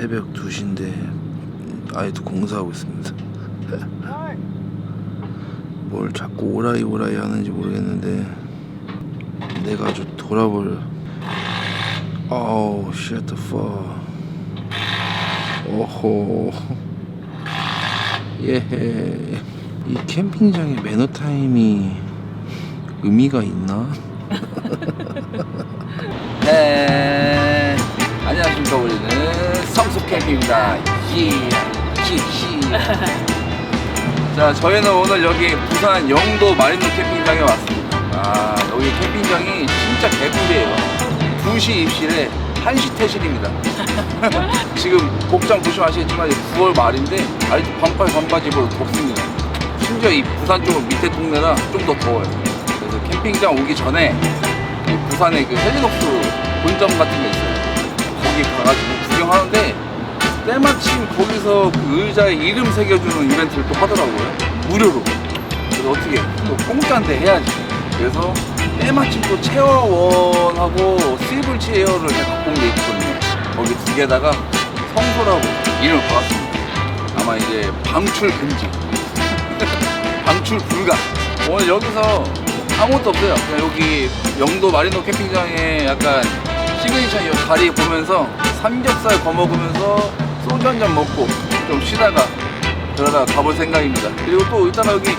새벽 2시인데 아직도 공사하고 있습니다. 뭘 자꾸 오라이 오라이 하는지 모르겠는데 내가 아주 돌아버려. the fuck. 오호. 예. 이 캠핑장의 매너 타임이 의미가 있나? 네. 안녕하십니까 우리는 성수 캠핑입니다. 예. 히히. 자 저희는 오늘 여기 부산 영도 마린노 캠핑장에 왔습니다. 아 여기 캠핑장이 진짜 개꿀이에요. 2시 입실에 1시 퇴실입니다. 지금 복장 보시면 아시겠지만 이제 9월 말인데 아직도 반팔 반바지 입어도 덥습니다. 심지어 이 부산 쪽은 밑에 동네라 좀 더 더워요. 그래서 캠핑장 오기 전에 이 부산에 그 헬리녹스 본점 같은 게 있어요. 거기 가가지고 구경하는데 때마침 거기서 그 의자에 이름 새겨주는 이벤트를 또 하더라고요. 무료로. 그래서 어떻게 또 공짜인데 해야지. 그래서 때마침 또 체어원하고 스위블 체어를 제가 갖고 온 게 있거든요. 거기 두 개다가 성소라고 이름을 박았습니다. 아마 이제 방출 금지. 방출 불가. 오늘 여기서 아무것도 없어요. 그냥 여기 영도 마리노 캠핑장에 약간 시그니처 이 다리 보면서 삼겹살 거 먹으면서 소주 한 잔 먹고 좀 쉬다가 그러다가 가볼 생각입니다. 그리고 또 이따가 여기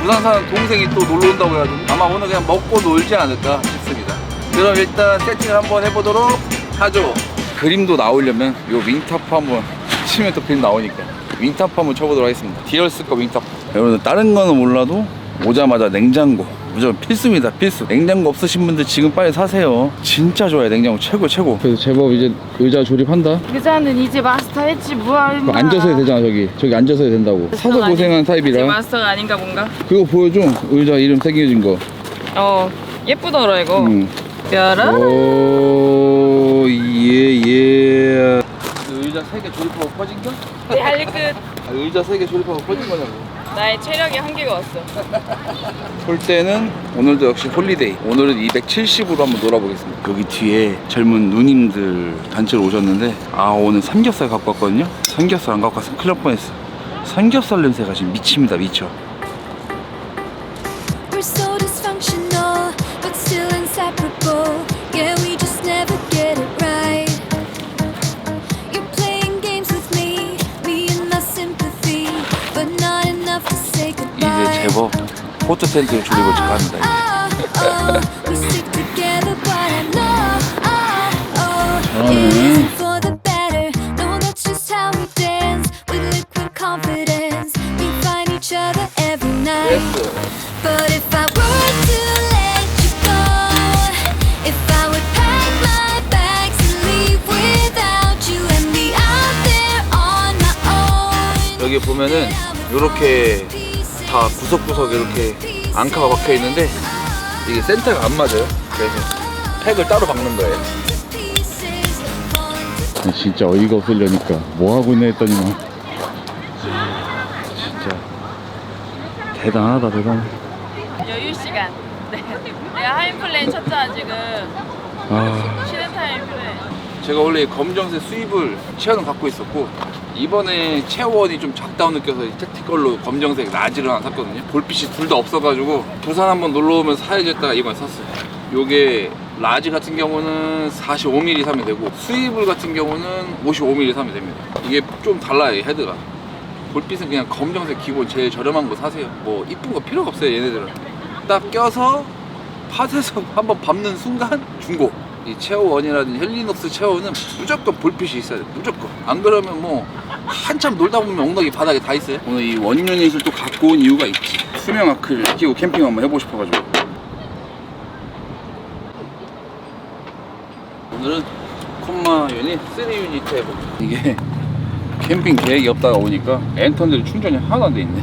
부산 사는 동생이 또 놀러 온다고 해가지고 아마 오늘 그냥 먹고 놀지 않을까 싶습니다. 그럼 일단 세팅을 한번 해보도록 하죠. 그림도 나오려면 요 윙타프 한번 치면 또 그림 나오니까 윙타프 한번 쳐보도록 하겠습니다. 디얼스 거 윙타프. 여러분 다른 거는 몰라도 오자마자 냉장고 무조건 필수입니다 필수. 냉장고 없으신 분들 지금 빨리 사세요. 진짜 좋아요 냉장고. 최고 최고. 그래서 제법 이제 의자 조립한다? 의자는 이제 마스터 했지 뭐야 임마. 앉아서 해야 되잖아 저기. 저기 앉아서 해야 된다고. 사서 마스터가 고생한 타입이라. 마스터가 아닌가 뭔가? 그거 보여줘. 의자 이름 새겨진 거. 어 예쁘더라 이거. 응. 뾰라 오, 예, 예. 의자 세개 조립하고 퍼진 거? 네 할리 끝. 아, 의자 세개 조립하고 퍼진 거냐고. 나의 체력이 한계가 왔어 볼 때는 오늘도 역시 홀리데이. 오늘은 270으로 한번 놀아보겠습니다. 여기 뒤에 젊은 누님들 단체로 오셨는데, 아, 오늘 삼겹살 갖고 왔거든요? 삼겹살 안 갖고 왔으면 큰일 날 뻔했어. 삼겹살 냄새가 지금 미칩니다, 미쳐. There on my own. 여기 보면은 이렇게 다 구석구석 이렇게 앙카가 박혀 있는데 이게 센터가 안 맞아요. 그래서 팩을 따로 박는 거예요. 진짜 어이가 없으려니까 뭐 하고 있나 했더니만 진짜. 대단하다 대단. 여유 시간. 네. 내가 하인 플레인 쳤잖아 지금 아. 쉬는 타임 필요해 제가 원래 검정색 수입을 체어는 갖고 있었고 이번에 체어원이 좀 작다고 느껴서 이 택티컬로 검정색 라지를 하나 샀거든요. 볼빛이 둘 다 없어가지고 부산 한번 놀러 오면 사야지 했다가 이번에 샀어요. 요게 라지 같은 경우는 45mm 사면 되고 수입을 같은 경우는 55mm 사면 됩니다. 이게 좀 달라요 이 헤드가. 볼빛은 그냥 검정색 기본 제일 저렴한 거 사세요. 뭐 이쁜 거 필요가 없어요 얘네들은. 딱 껴서 팟에서 한번 밟는 순간 중고 이 체어원이라든지 헬리녹스 체어는 무조건 볼빛이 있어야 돼. 무조건. 안 그러면 뭐 한참 놀다 보면 엉덩이 바닥에 다 있어요. 오늘 이 원유닛을 또 갖고 온 이유가 있지. 수명 아크를 끼고 캠핑 한번 해보고 싶어가지고. 오늘은 콤마 유닛 3 유닛 해보 이게 캠핑 계획이 없다가 오니까 랜턴들이 충전이 하나도 안돼 있네.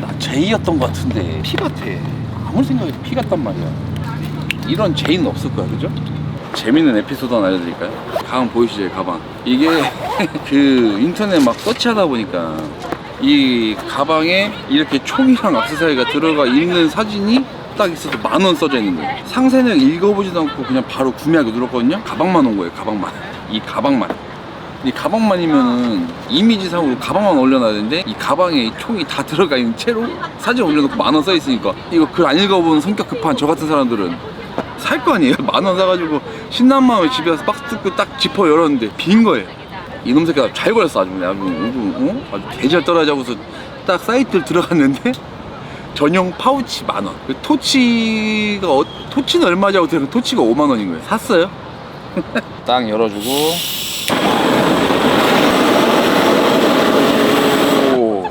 나 제이였던 것 같은데. 피 같아. 아무리 생각해도 피 같단 말이야. 이런 제이는 없을 거야 그죠? 재밌는 에피소드 하나 알려드릴까요? 가방 보이시죠 이 가방? 이게 그 인터넷 막 서치하다 보니까 이 가방에 이렇게 총이랑 액세서리가 들어가 있는 사진이 딱 있어도 만원 써져 있는 거예요. 상세는 읽어보지도 않고 그냥 바로 구매하기 눌렀거든요. 가방만 온 거예요 가방만. 이 가방만. 이 가방만이면은 이미지상으로 가방만 올려놔야 되는데 이 가방에 이 총이 다 들어가 있는 채로 사진 올려놓고 만 원 써 있으니까 이거 글 안 읽어본 성격 급한 저 같은 사람들은 살 거 아니에요? 만 원 사가지고 신난 마음에 집에 가서 박스 뜯고 딱 지퍼 열었는데 빈 거예요. 이놈 새끼가 잘 걸렸어 아주 그냥 아주, 어? 아주 개잘 떨어져서 딱 사이트를 들어갔는데 전용 파우치 만 원. 그 토치가 어, 토치는 얼마냐고 들으면 토치가 5만 원인 거예요. 샀어요. 딱 열어주고. 오.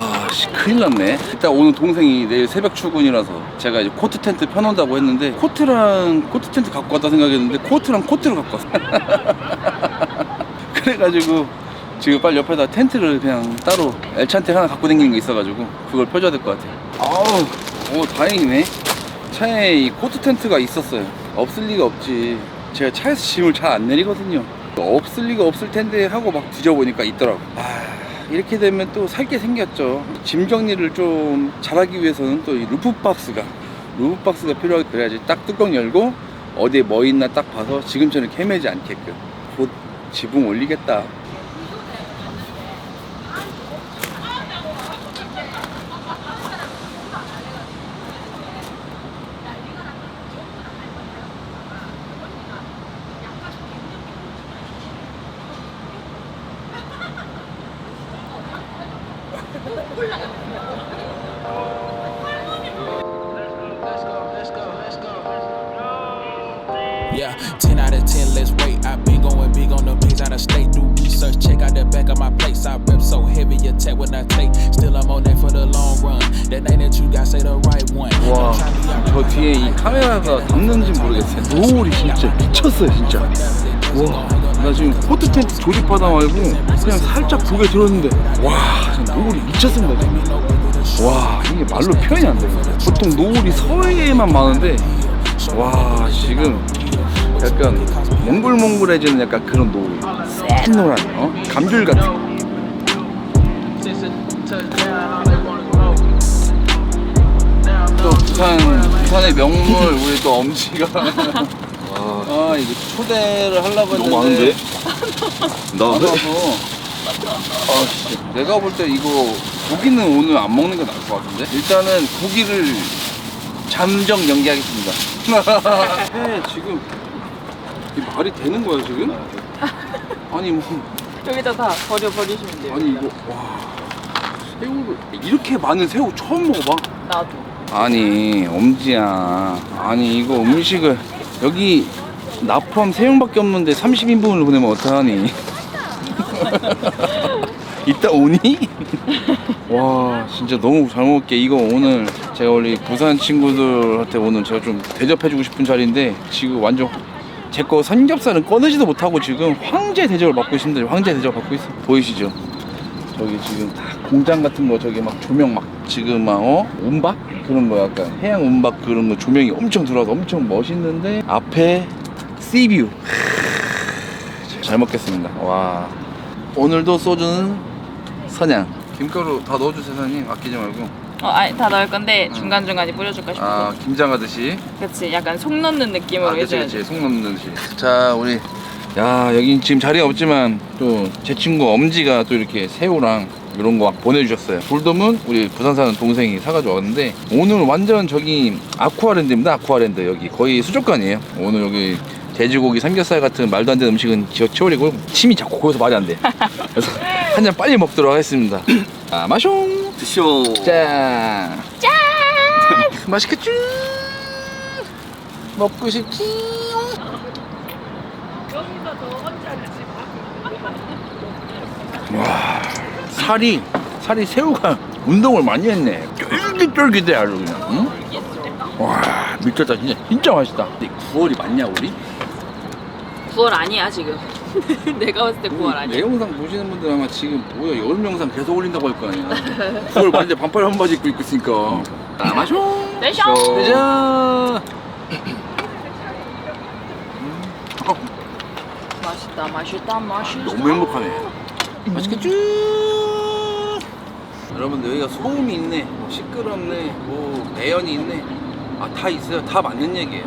아씨 큰일 났네. 일단 오늘 동생이 내일 새벽 출근이라서 제가 이제 코트 텐트 펴놓는다고 했는데 코트랑 코트 텐트 갖고 왔다 생각했는데 코트랑 코트를 갖고 왔어. 그래가지고 지금 빨리 옆에다 텐트를 그냥 따로 엘찬테 하나 갖고 다니는 게 있어가지고 그걸 펴줘야 될 것 같아. 아우, 오 다행이네. 차에 이 코트 텐트가 있었어요. 없을 리가 없지. 제가 차에서 짐을 잘 안 내리거든요. 없을 리가 없을 텐데 하고 막 뒤져보니까 있더라고. 아, 이렇게 되면 또 살 게 생겼죠. 짐 정리를 좀 잘하기 위해서는 또 이 루프 박스가 루프 박스가 필요하게 그래야지 딱 뚜껑 열고 어디에 뭐 있나 딱 봐서 지금처럼 헤매지 않게끔 곧 지붕 올리겠다. Yeah, 10 out of 10, let's wait. I've been going big on the bigs out of state. Do research, check out the back of my plates. I rep so heavy, attack when I take. Still, I'm on that for the long run. That name that you got, say the right one. 와, 저 뒤에 이 카메라가 담는지 모르겠어요. 노을이 진짜 미쳤어요, 진짜. 와, 나 지금 코트 텐트 조립하다 말고 그냥 살짝 고개 들었는데, 와, 노을이 미쳤습니다, 지금. 와, 이게 말로 표현이 안 돼요. 보통 노을이 서해에만 많은데, 와, 지금 약간 몽글몽글해지는 약간 그런 노을. 센 노란, 어? 감귤 같은. 또 부산 부산의 명물 우리 또 엄지가 아 이거 초대를 하려고 했는데 너무 많은데? 나 나가서 아 씨 내가 볼 때 이거 고기는 오늘 안 먹는 게 나을 것 같은데 일단은 고기를 잠정 연기하겠습니다 해 지금 이 말이 되는 거야 지금? 아니 뭐 저기다 다 버려 버리시면 돼요. 아니 이거 와 새우를 이렇게 많은 새우 처음 먹어봐 나도. 아니 엄지야 아니 이거 음식을 여기 나 포함 세 명밖에 없는데 30인분을 보내면 어떡하니 이따 오니? 와 진짜 너무 잘 먹을게 이거 오늘 제가 원래 부산 친구들한테 오늘 제가 좀 대접해주고 싶은 자리인데 지금 완전 제 거 삼겹살은 꺼내지도 못하고 지금 황제 대접을 받고 있습니다. 황제 대접 받고 있어 보이시죠? 저기 지금 다 공장 같은 거 저기 막 조명 막 지금 막 어? 운박? 그런 거 약간 해양 운박 그런 거 조명이 엄청 들어와서 엄청 멋있는데 앞에 씨뷰 잘 먹겠습니다. 와. 오늘도 소주는 선양. 김가루 다 넣어주세요 사장님. 아끼지 말고 어, 아니 다 넣을 건데 중간 중간에 뿌려줄까 싶어서. 아 김장 하듯이? 그렇지. 약간 속 넣는 느낌으로 아 그치 해줘야지. 그치. 속 넣는 듯이. 자 우리 야 여긴 지금 자리가 없지만 또 제 친구 엄지가 또 이렇게 새우랑 이런 거 막 보내주셨어요. 돌돔은 우리 부산 사는 동생이 사가지고 왔는데 오늘 완전 저기 아쿠아랜드입니다 아쿠아랜드. 여기 거의 수족관이에요. 오늘 여기 돼지고기 삼겹살 같은 말도 안 되는 음식은 지어 치워리고 침이 자꾸 고여서 말이 안돼. 그래서 한 잔 빨리 먹도록 하겠습니다. 아 마숑 드쇼. 짠! 짠! 맛있겠죠? 먹고 싶지? 와, 살이, 살이 새우가 운동을 많이 했네. 쫄깃쫄깃해, 아주 그냥. 응? 와, 미쳤다. 진짜, 진짜 맛있다. 근데 9월이 맞냐, 우리? 9월 아니야 지금. 내가 봤을 때 9월 내 아니야. 영상 보시는 분들 아마 지금 뭐야 여름 영상 계속 올린다고 할 거 아니야. 9월 완전 반팔 한바지 입고 있고 있으니까. 아 마쇼 내쇼. 짜잔 맛있다 맛있다 맛있다. 너무 행복하네. 맛있겠죠? 여러분들 여기가 소음이 있네. 뭐 시끄럽네. 뭐 매연이 있네. 아 다 있어요. 다 맞는 얘기예요.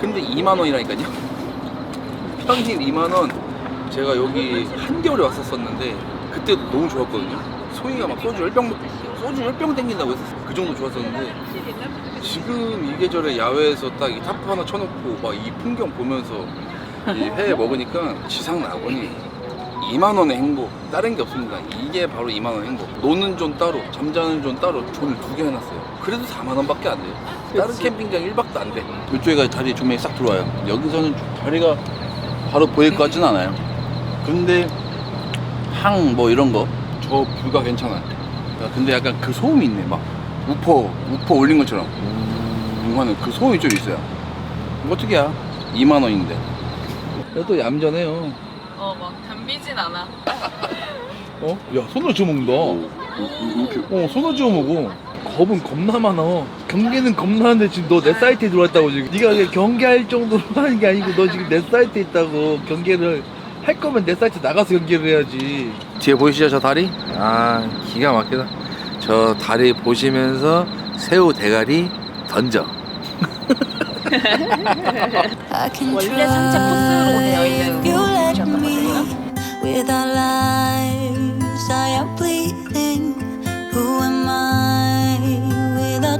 근데 2만 원이라니까요 한방집 2만 원. 제가 여기 한겨울에 왔었었는데 그때 너무 좋았거든요. 소희가 막 소주 10병 소주 10병 땡긴다고 했었어. 그 정도 좋았었는데 지금 이 계절에 야외에서 딱 이 타프 하나 쳐놓고 막 이 풍경 보면서 이 회 먹으니까 지상 낙원이 2만 원의 행복 다른 게 없습니다. 이게 바로 2만 원 행복. 노는 존 따로, 잠자는 존 따로 존을 두 개 해놨어요. 그래도 4만 원밖에 안 돼요. 다른 캠핑장 1박도 안 돼. 이쪽에가 다리 조명이 싹 들어와요. 여기서는 다리가 바로 보일 것 같진 않아요. 근데 항 뭐 이런 거저 뷰가 괜찮아요. 야, 근데 약간 그 소음이 있네. 막 우퍼 우퍼 올린 것처럼 웅 하는 그 소음이 좀 있어요. 이거 어떻게야? 2만 원인데. 그래도 얌전해요. 어, 막 담비진 않아. 어? 야 손으로 주워 먹는다 어 손으로 주워 먹어 겁은 겁나 많아. 경계는 겁나는데 지금 너 내 사이트에 들어왔다고 지금. 네가 경계할 정도로 하는 게 아니고 너 지금 내 사이트에 있다고 경계를 할 거면 내 사이트 나가서 경계를 해야지. 뒤에 보이시죠 저 다리? 아 기가 막히다. 저 다리 보시면서 새우 대가리 던져. 원래 산책 코스로 되어 있는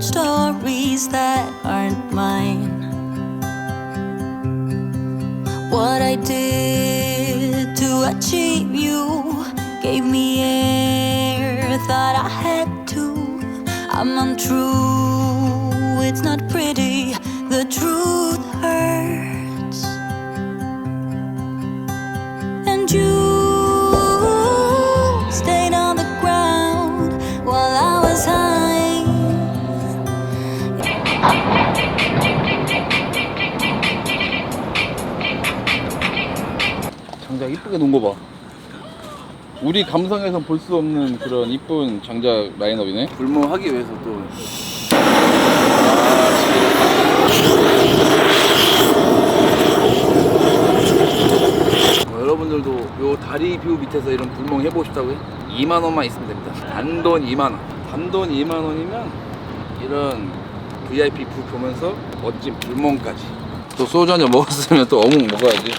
stories that aren't mine? What I did to achieve you gave me air, thought I had to. I'm untrue, it's not pretty, the truth 이쁘게 놓은 거 봐 우리 감성에선 볼수 없는 그런 이쁜 장작 라인업이네 불멍하기 위해서 또뭐 여러분들도 요 다리 뷰 밑에서 이런 불멍 해보고 싶다고요? 2만 원만 있으면 됩니다. 단돈 2만 원. 단돈 2만 원이면 이런 VIP 뷰 보면서 멋진 불멍까지. 또 소주 한 잔 먹었으면 또 어묵 먹어야지.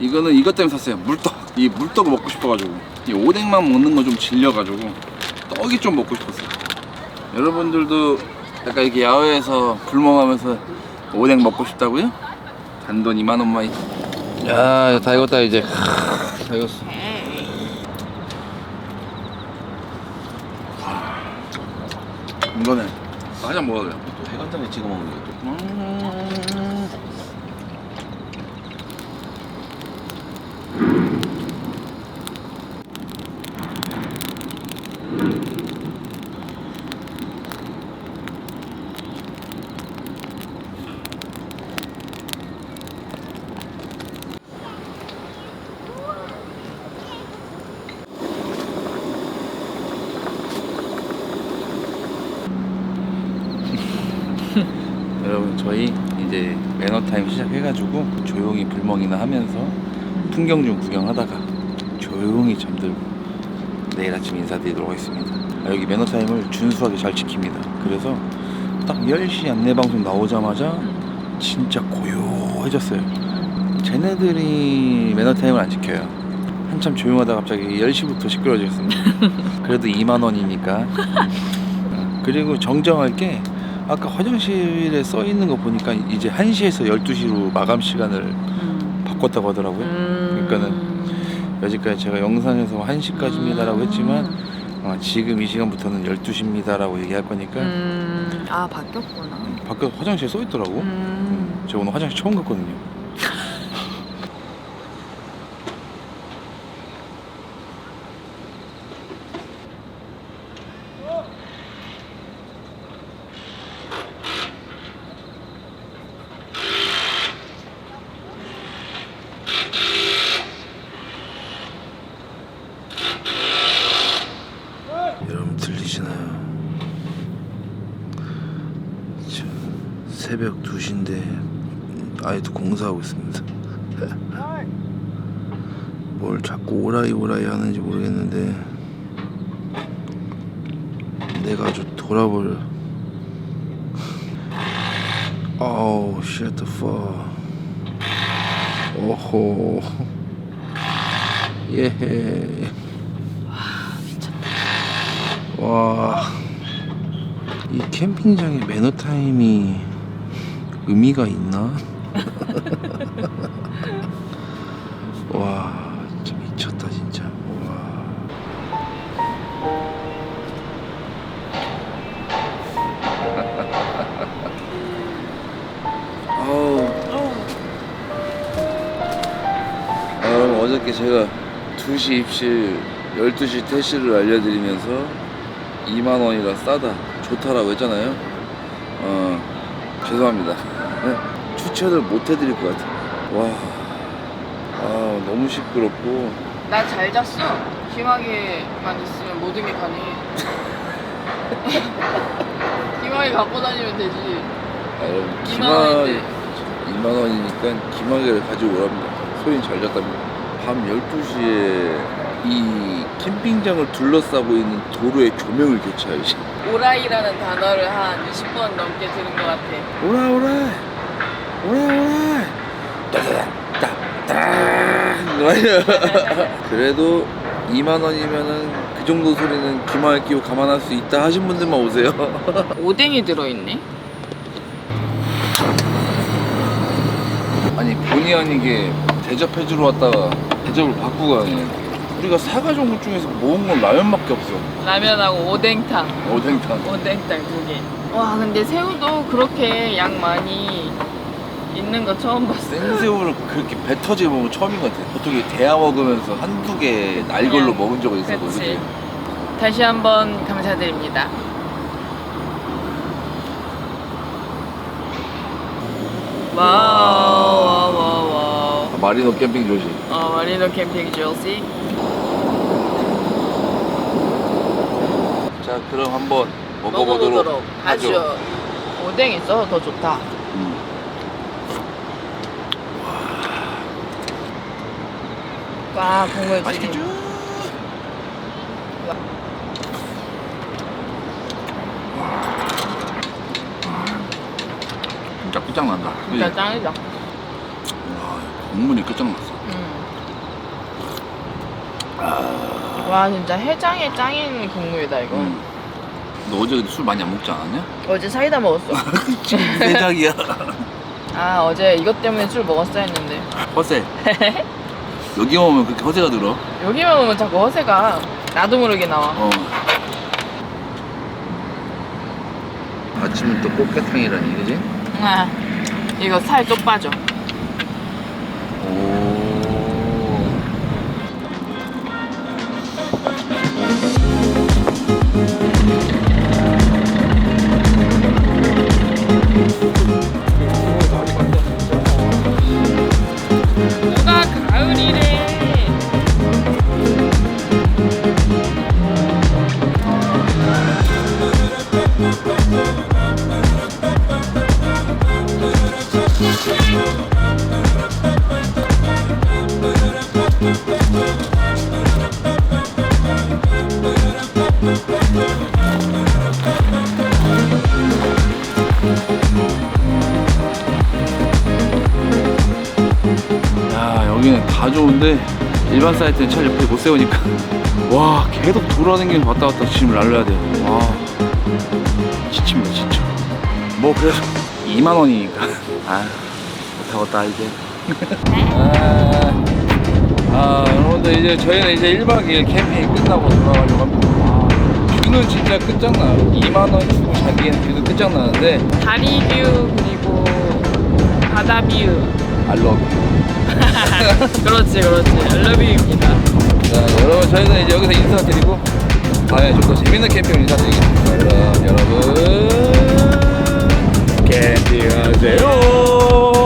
이거는 이것 때문에 샀어요. 물떡. 이 물떡을 먹고 싶어가지고. 이 오뎅만 먹는 거 좀 질려가지고 떡이 좀 먹고 싶었어요. 여러분들도 약간 이렇게 야외에서 불멍하면서 오뎅 먹고 싶다고요? 단돈 2만 원만 있... 야, 다 익었다 이제. 다 익었어. 이거네. 한잔 먹어야 돼. 또 해간장에 찍어 먹는 게 또. 음. 여러분 저희 이제 매너 타임 시작 해가지고 조용히 불멍이나 하면서 풍경 좀 구경하다가 조용히 잠들고 내일 아침 인사드리도록 하겠습니다. 아, 여기 매너 타임을 준수하게 잘 지킵니다. 그래서 딱 10시 안내 방송 나오자마자 진짜 고요해졌어요. 쟤네들이 매너 타임을 안 지켜요. 한참 조용하다 갑자기 10시부터 시끄러워졌습니다. 그래도 2만 원이니까. 그리고 정정할 게 아까 화장실에 써 있는 거 보니까 이제 1시에서 12시로 마감 시간을 음. 바꿨다고 하더라고요. 그러니까는 여지까지 제가 영상에서 1시까지입니다라고 했지만 어, 지금 이 시간부터는 12시입니다라고 얘기할 거니까 음, 아, 바뀌었구나. 밖에 화장실에 써 있더라고. 음. 제가 오늘 화장실 처음 갔거든요. 여러분 들리시나요? 저 새벽 2시인데 아직도 공사하고 있습니다. 뭘 자꾸 오라이 오라이 하는지 모르겠는데 내가 아주 돌아버려. 어우, shut the fuck. 오호. 예. 와. 이 캠핑장의 매너 타임이 의미가 있나? 어저께 제가 2시 입실, 12시 퇴실을 알려드리면서 2만 원이라 싸다, 좋다라고 했잖아요. 어, 죄송합니다. 네, 추천을 못 해드릴 것 같아요. 와, 아, 너무 시끄럽고. 나 잘 잤어. 기막에만 있으면 모든 게 가능해. 기막에 갖고 다니면 되지. 아, 여러분, 2만 기막, 원인데. 2만 원이니까 기막을 가지고 오랍니다. 소인 잘 잤답니다. 밤 12시에 이 캠핑장을 둘러싸고 있는 도로에 조명을 교체하시. 오라이라는 단어를 한 20번 넘게 들은 것 같아. 오라 오라 오라 오라 따다닥따닥 그래도 2만 원이면은 그 정도 소리는 귀마에 끼고 감안할 수 있다 하신 분들만 오세요 오뎅이 들어있네. 아니 본의 아니게 대접해주러 왔다가 대접을 바꾸고 가네 우리가 것 중에서 모은 건 라면밖에 없어 라면하고 오뎅탕. 오뎅탕 오뎅탕 두 개. 와 근데 새우도 그렇게 양 많이 있는 거 처음 봤어. 생새우를 그렇게 배 터지게 먹은 건 처음인 것 같아 보통 이게 대야 먹으면서 한두 개 날 걸로 그냥, 먹은 적은 그치. 그지? 다시 한번 감사드립니다. 와우. 마리노 캠핑 조심 어 마리노 캠핑 줄시. 자 그럼 한번 먹어보도록, 하죠. 하죠. 오뎅 있어서 더 좋다. 음. 와 국물 지 진짜 끝장난다 진짜 짱이다. 와, 국물이 끝장났어 음. 와 진짜 해장에 짱인 국물이다 이거. 음. 너 어제 술 많이 안 먹지 않았냐? 어제 사이다 먹었어. 대작이야 아 어제 이것 때문에 술 먹었어 했는데 허세 여기 오면 그렇게 허세가 들어 여기만 오면 자꾸 허세가 나도 모르게 나와. 어. 아침은 또 꽃게탕이라니 그지? 아 이거 살 또 빠져. 누가 다 좋은데 일반 사이트는 차 옆에 못 세우니까. 와 계속 돌아다니면서 왔다 갔다 짐을 날려야 돼와 지칩니다 진짜 뭐 그래서 2만 원이니까. 아 못하겠다 이제. 아, 아 여러분들 이제 저희는 이제 1박 2일 캠핑이 끝나고 돌아가려고 합니다. 와, 뷰는 진짜 끝장나요. 2만 원 주고 자기는 뷰도 끝장나는데. 다리 뷰 그리고 바다 뷰. 알러뷰 그렇지 그렇지. 알러뷰입니다. 자, 여러분 저희는 이제 여기서 인사드리고 다음에 좀 더 재밌는 캠핑을 인사드리겠습니다. 그럼 여러분 캠핑하세요.